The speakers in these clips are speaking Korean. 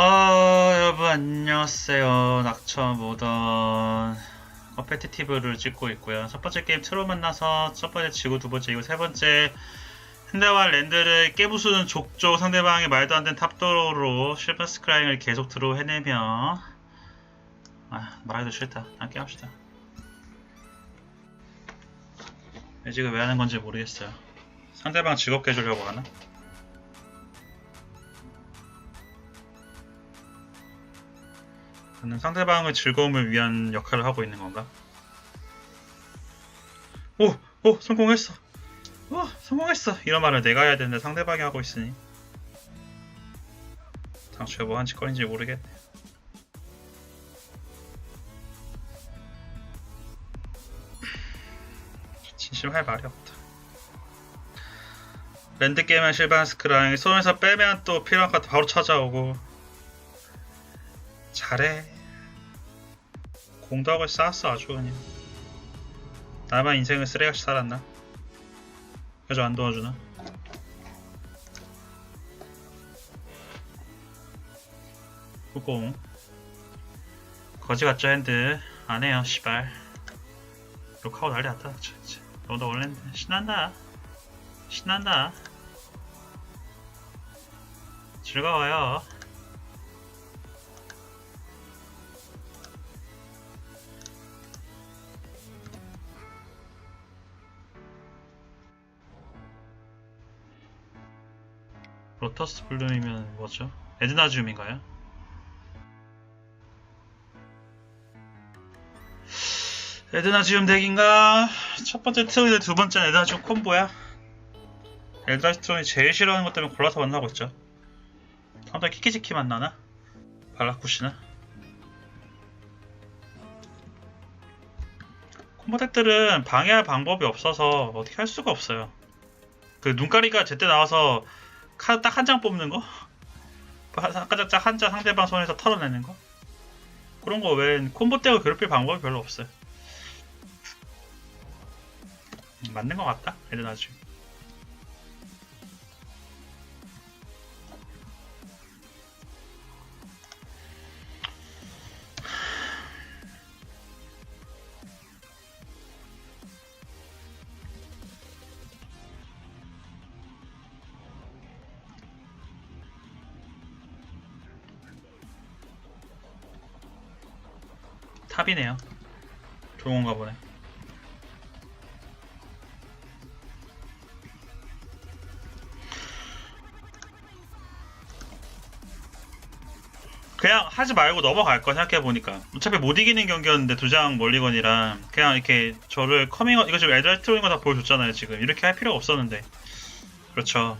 아, 여러분 안녕하세요. 낙천 모던 커페티티브를 찍고 있고요. 첫 번째 게임 트로 만나서 첫 번째 지고 두 번째 이고 세 번째 현대와 랜드를 깨부수는 족족 상대방의 말도 안 되는 탑도로로 실버 스크라잉을 계속 들어 해내며 아 말하기도 싫다. 함께 합시다. 지금 왜 하는 건지 모르겠어요. 상대방 즐겁게 해주려고 하나? 저는 상대방의 즐거움을 위한 역할을 하고 있는 건가? 오! 오! 성공했어! 와! 성공했어! 이런 말을 내가 해야 되는데 상대방이 하고 있으니 당초에 뭐 한 짓거리인지 모르겠네 진심 할 말이 없다 랜드게임은 실반스크랑 손에서 빼면 또 필요한 카드 바로 찾아오고 잘해. 공덕을 쌓았어 아주 그냥. 나만 인생을 쓰레기같이 살았나? 그저 안 도와주나? 후공 거지 같죠 핸드 안 해요 시발 욕하고 난리 났다 너도 원래 신난다 신난다 즐거워요 로터스 블룸이면 뭐죠? 에드나줌인가요? 에드나지움 덱인가? 첫 번째 트윈의 두 번째 에드나지움 콤보야. 에드나지움이 제일 싫어하는 것 때문에 골라서 만나고 있죠. 다음에 키키지키 만나나? 발라쿠시나? 콤보 덱들은 방해할 방법이 없어서 어떻게 할 수가 없어요. 그 눈가리가 제때 나와서 딱 한 장 뽑는 거? 까짝짝 한장 상대방 손에서 털어내는 거? 그런 거 외엔 콤보 떼고 괴롭힐 방법이 별로 없어요. 음, 맞는 것 같다? 나중 탑이네요. 좋은 건가 보네. 그냥 하지 말고 넘어갈 거 생각해 보니까 어차피 못 이기는 경기였는데 두 장 멀리건이랑 그냥 이렇게 저를 커밍 이거 지금 애들 트로인 거 다 보여줬잖아요 지금 이렇게 할 필요가 없었는데 그렇죠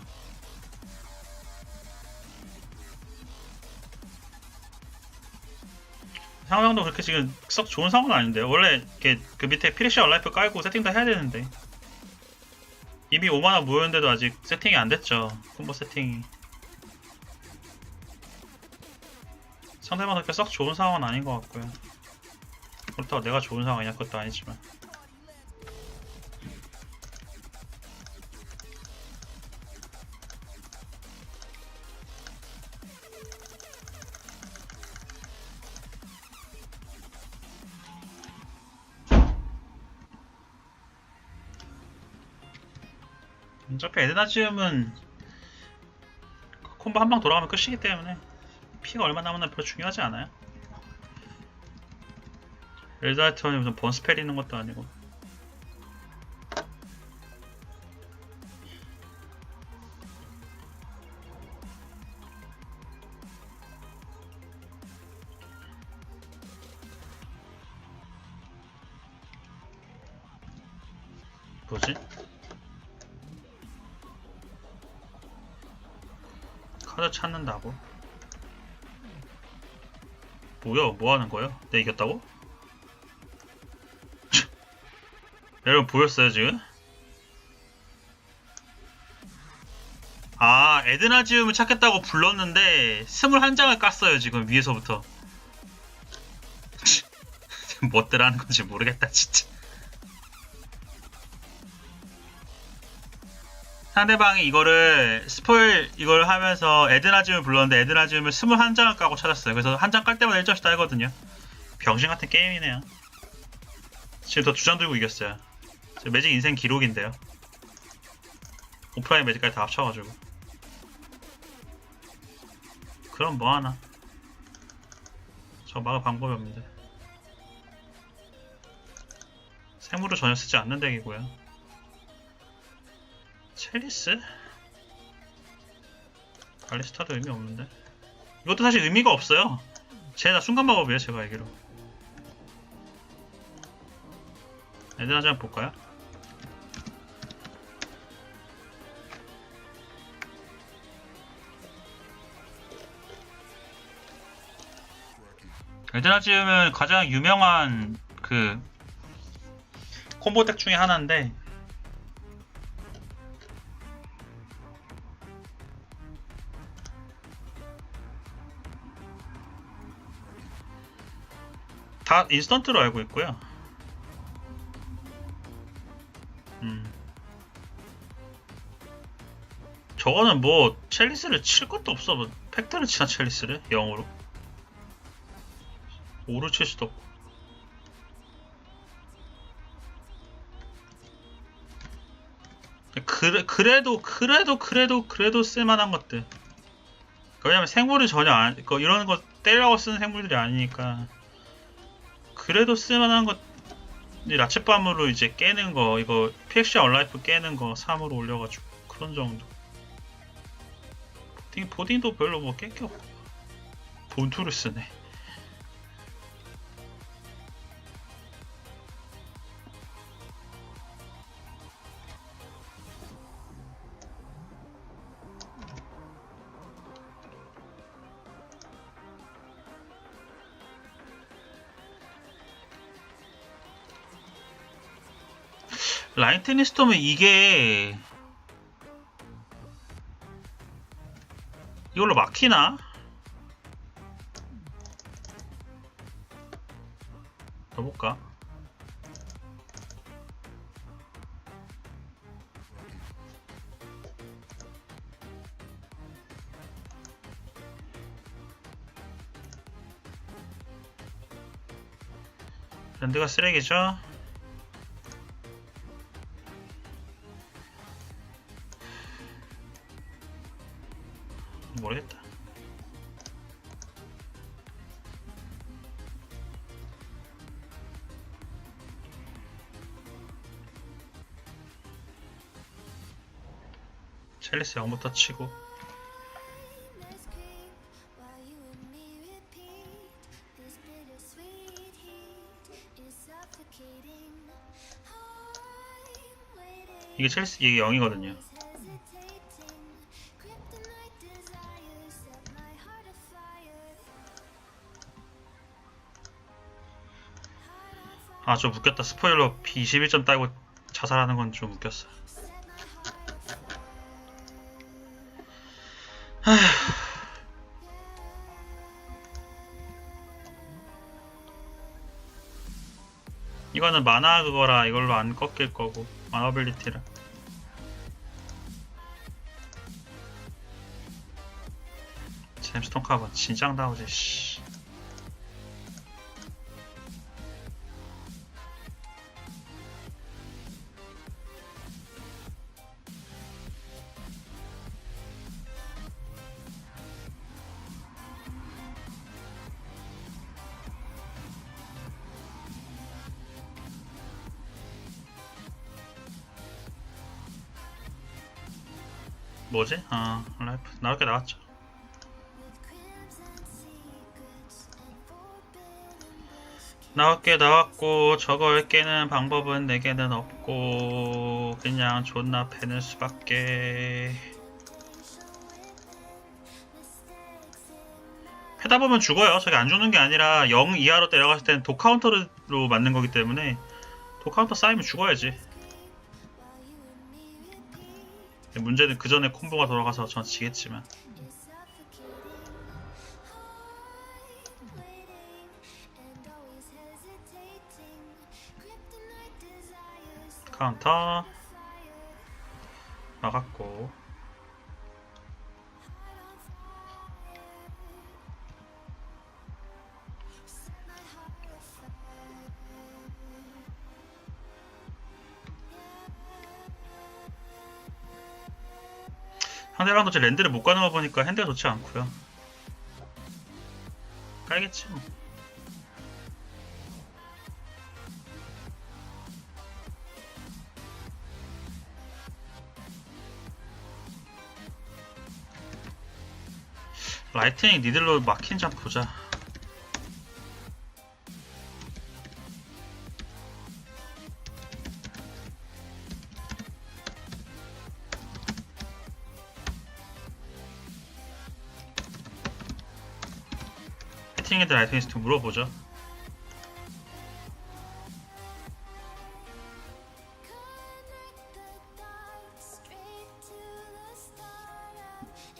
상황도 그렇게 지금 썩 좋은 상황은 아닌데요. 원래 이렇게 그 밑에 피니시 얼라이프 깔고 세팅 다 해야 되는데 이미 5만원 모였는데도 아직 세팅이 안 됐죠. 콤보 세팅이. 상대방 그렇게 썩 좋은 상황은 아닌 것 같고요. 그렇다고 내가 좋은 상황이냐 그것도 아니지만. 어차피 에드나지움은 콤보 한 방 돌아가면 끝이기 때문에 피가 얼마 남았나 별로 중요하지 않아요. 엘다이턴이 무슨 번스펠 있는 것도 아니고 뭐지? 카드 찾는다고? 뭐야? 뭐 하는 거야? 내 이겼다고? 여러분 보였어요 지금? 아 에드나지움을 찾겠다고 불렀는데 21장을 깠어요 지금 위에서부터 뭐들 하는 건지 모르겠다 진짜 상대방이 이거를 스포일 이걸 하면서 에드나즘을 불렀는데 에드나즘을 21장을 까고 찾았어요. 그래서 한 장 깔 때마다 1점씩 따거든요. 병신 같은 게임이네요. 지금 더 두 장 들고 이겼어요. 제 매직 인생 기록인데요. 오프라인 매직까지 다 합쳐가지고. 그럼 뭐하나. 저 막을 방법이 없는데. 생물을 전혀 쓰지 않는 덱이고요. 첼리스? 발리스타도 의미 없는데. 이것도 사실 의미가 없어요. 쟤다 순간 마법이에요, 제가 알기로. 애들 하자 한번 볼까요? 에드나지움은 가장 유명한 그 콤보 덱 중에 하나인데 다 인스턴트로 알고 있고요. 음. 저거는 뭐 첼리스를 칠 것도 없어. 뭐 팩트를 치나 첼리스를 영으로. 오를 칠 수도 없고. 그래, 그래도 그래도 그래도 그래도 쓸만한 것들. 왜냐면 생물이 전혀 안, 그 이런 거 때리라고 쓰는 생물들이 아니니까. 그래도 쓸만한 것, 이 라츠밤으로 이제 깨는 거, 이거 PXR 얼라이프 깨는 거 3으로 올려가지고 그런 정도. 보딩, 보딩도 별로 뭐 깰 게 없고. 본투를 쓰네. 라이트닝 스톰은 이게 이걸로 막히나? 더 볼까? 랜드가 쓰레기죠? 첼리스 0부터 치고. 이게 첼리스 이게 0이거든요. hesitating. Kryptonite desires set my heart afire. 아좀 웃겼다. 스포일러 B 21점 따고 자살하는 건 좀 웃겼어. 이거는 만화 그거라 이걸로 안 꺾일 거고 만화빌리티라. 잼스톤 카본 진짱 나오지 씨. 뭐지? 아 라이프 나올 게 나왔죠. 나올 게 나왔고 저걸 깨는 방법은 내게는 없고 그냥 존나 패는 수밖에 패다 보면 죽어요 저게 안 죽는 게 아니라 0 이하로 내려갔을 때는 독 카운터로 맞는 거기 때문에 독 카운터 쌓이면 죽어야지 문제는 그 전에 콤보가 돌아가서 전 지겠지만 카운터. 막았고 상대방 도 제 랜드를 못 가는 거 보니까 핸드가 좋지 않고요. 깔겠지 뭐. 라이트닝 니들로 막힌 점 보자 해팅 애들 라이트닝 스트 물어보죠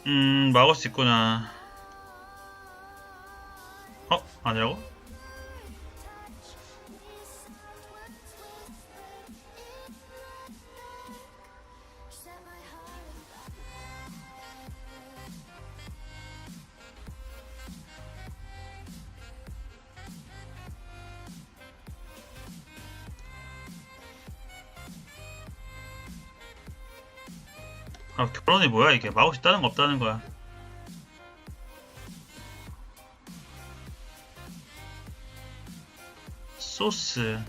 음 막을 수 있구나 어? 아니라고? 아 결론이 뭐야 이게? 수 있다는 거 없다는 거야. 소스.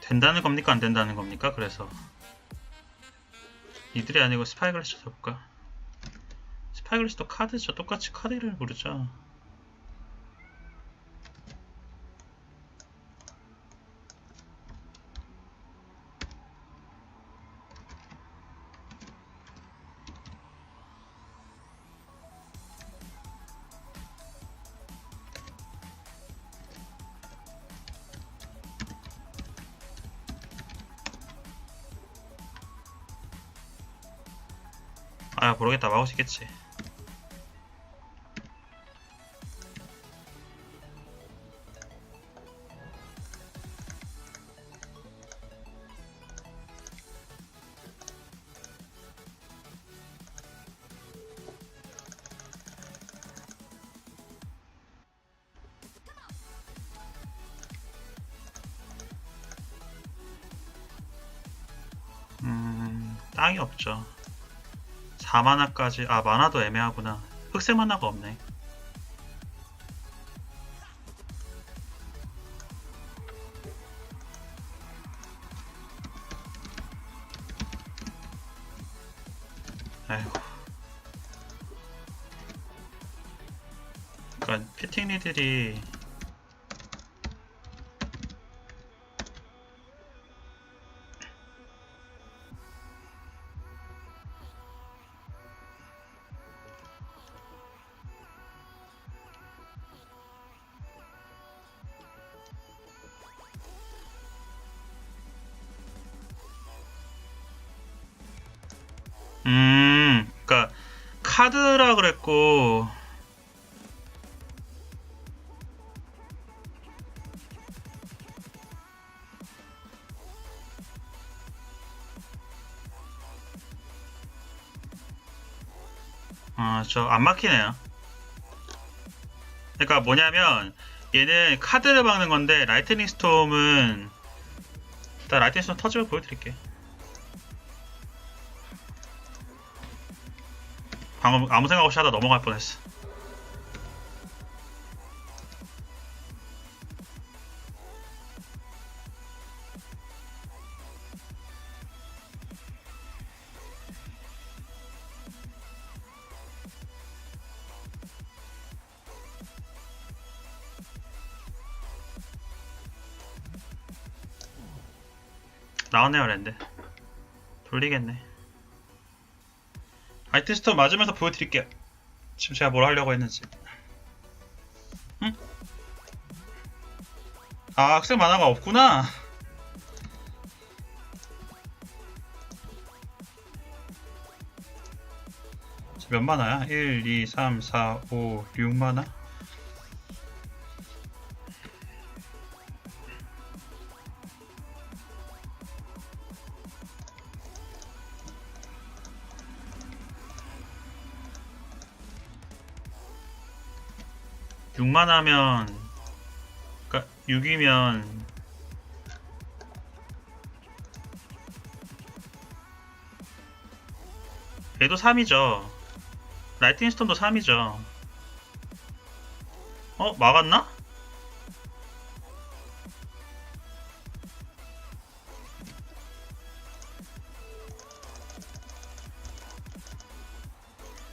된다는 겁니까 안 된다는 겁니까? 그래서. 이들이 아니고 스파이글래시 쳐볼까? 스파이글래시도 카드죠. 똑같이 카드를 부르죠 아 모르겠다. 막을 수 있겠지. 음 땅이 없죠 4만화까지 아 만화도 애매하구나. 흑색 만화가 없네 음, 그러니까 카드라 그랬고 아, 저 안 막히네요. 그러니까 뭐냐면 얘는 카드를 박는 건데 라이트닝 스톰은 일단 라이트닝 스톰 터지면 보여드릴게요. 방금 아무 생각 없이 하다 넘어갈 뻔했어. 나왔네요 랜드 돌리겠네 아이티스톤 맞으면서 보여드릴게요 지금 제가 뭘 하려고 했는지 응? 아 학생 만화가 없구나 몇 만화야? 1, 2, 3, 4, 5, 6만화? 6만 하면 그니까 6이면 얘도 3이죠 라이팅 스톤도 3이죠 어? 막았나?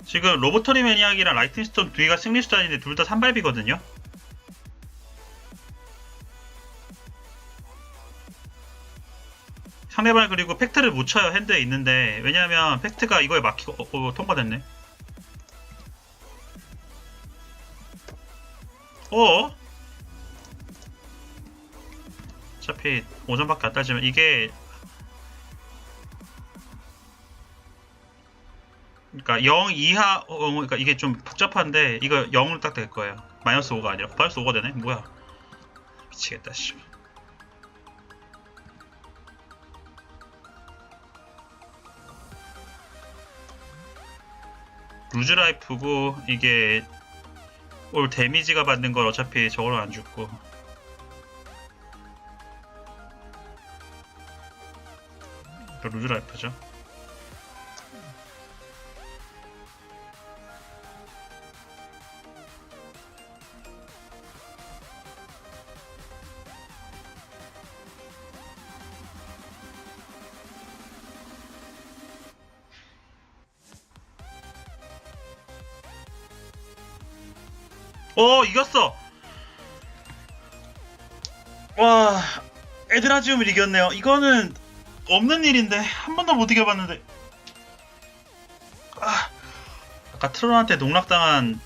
지금 로보터리 매니악이랑 라이팅 스톤 두 개가 승리 수단인데 둘 다 산발비거든요. 상대방 그리고 팩트를 못 쳐요 핸드에 있는데 왜냐하면 팩트가 이거에 막히고 어, 어, 통과됐네. 어? 어차피 5점밖에 안 따지면 이게 그러니까 0 이하 어, 어, 그러니까 이게 좀 복잡한데 이거 0으로 딱 될 거예요. 마이너스 5가 아니라 마이너스 5가 되네. 뭐야? 미치겠다 씨. 루즈라이프고 이게 올 데미지가 받는 걸 어차피 저걸로 안 죽고 루즈라이프죠. 어 이겼어. 와 에드라지움을 이겼네요. 이거는 없는 일인데 한 번도 못 이겨봤는데. 아, 아까 트론한테 농락당한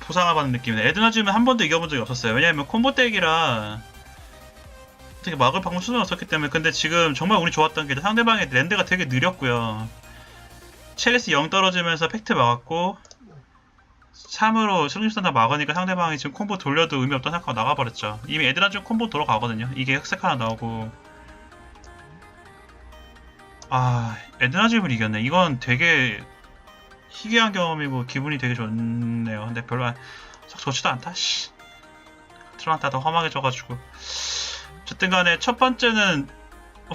보상을 받는 느낌이네. 에드라지움은 한 번도 이겨본 적이 없었어요. 왜냐면 콤보 덱이라 어떻게 막을 방법 수는 없었기 때문에. 근데 지금 정말 운이 좋았던 게 상대방의 랜드가 되게 느렸고요. 첼레스 0 떨어지면서 팩트 막았고 3으로 승리수단 다 막으니까 상대방이 지금 콤보 돌려도 의미 없다 생각하고 나가버렸죠. 이미 애들한 좀 콤보 돌아가거든요. 이게 흑색 하나 나오고. 아, 에드나즘을 이겼네. 이건 되게 희귀한 경험이고 기분이 되게 좋네요. 근데 별로 안- 썩 좋지도 않다. 씨. 트란타 더 험하게 져가지고. 어쨌든 간에 첫 번째는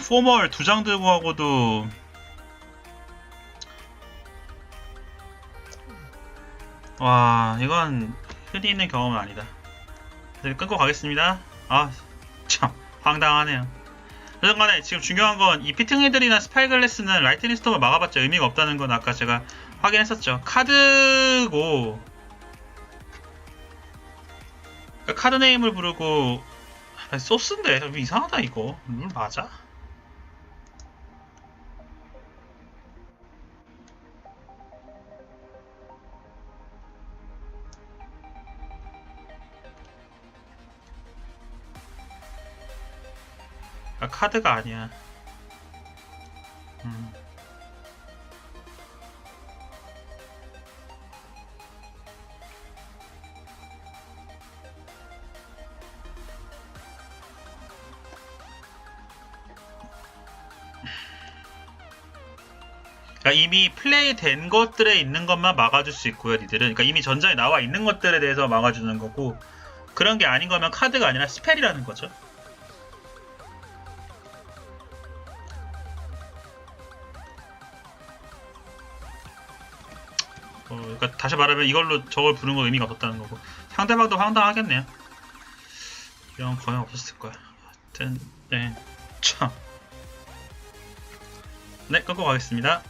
포멀 두 장 들고 하고도 와 이건 흔히 있는 경험은 아니다. 네, 끊고 가겠습니다. 아 참 황당하네요. 어쨌든 간에 지금 중요한 건 이 피팅 헤들이나 스파이글래스는 라이트닝 스톰을 막아봤자 의미가 없다는 건 아까 제가 확인했었죠. 카드고 그러니까 카드 네임을 부르고 아니, 소스인데 좀 이상하다 이거 룰 맞아? 아, 카드가 아니야. 음. 그러니까 이미 플레이 된 것들에 있는 것만 막아줄 수 있고요, 니들은. 그러니까 이미 전장에 나와 있는 것들에 대해서 막아주는 거고 그런 게 아닌 거면 카드가 아니라 스펠이라는 거죠. 다시 말하면 이걸로 저걸 부르는 건 의미가 없었다는 거고 상대방도 황당하겠네요. 이런 거의 없었을 거야. 하여튼 네, 참. 네, 끊고 가겠습니다.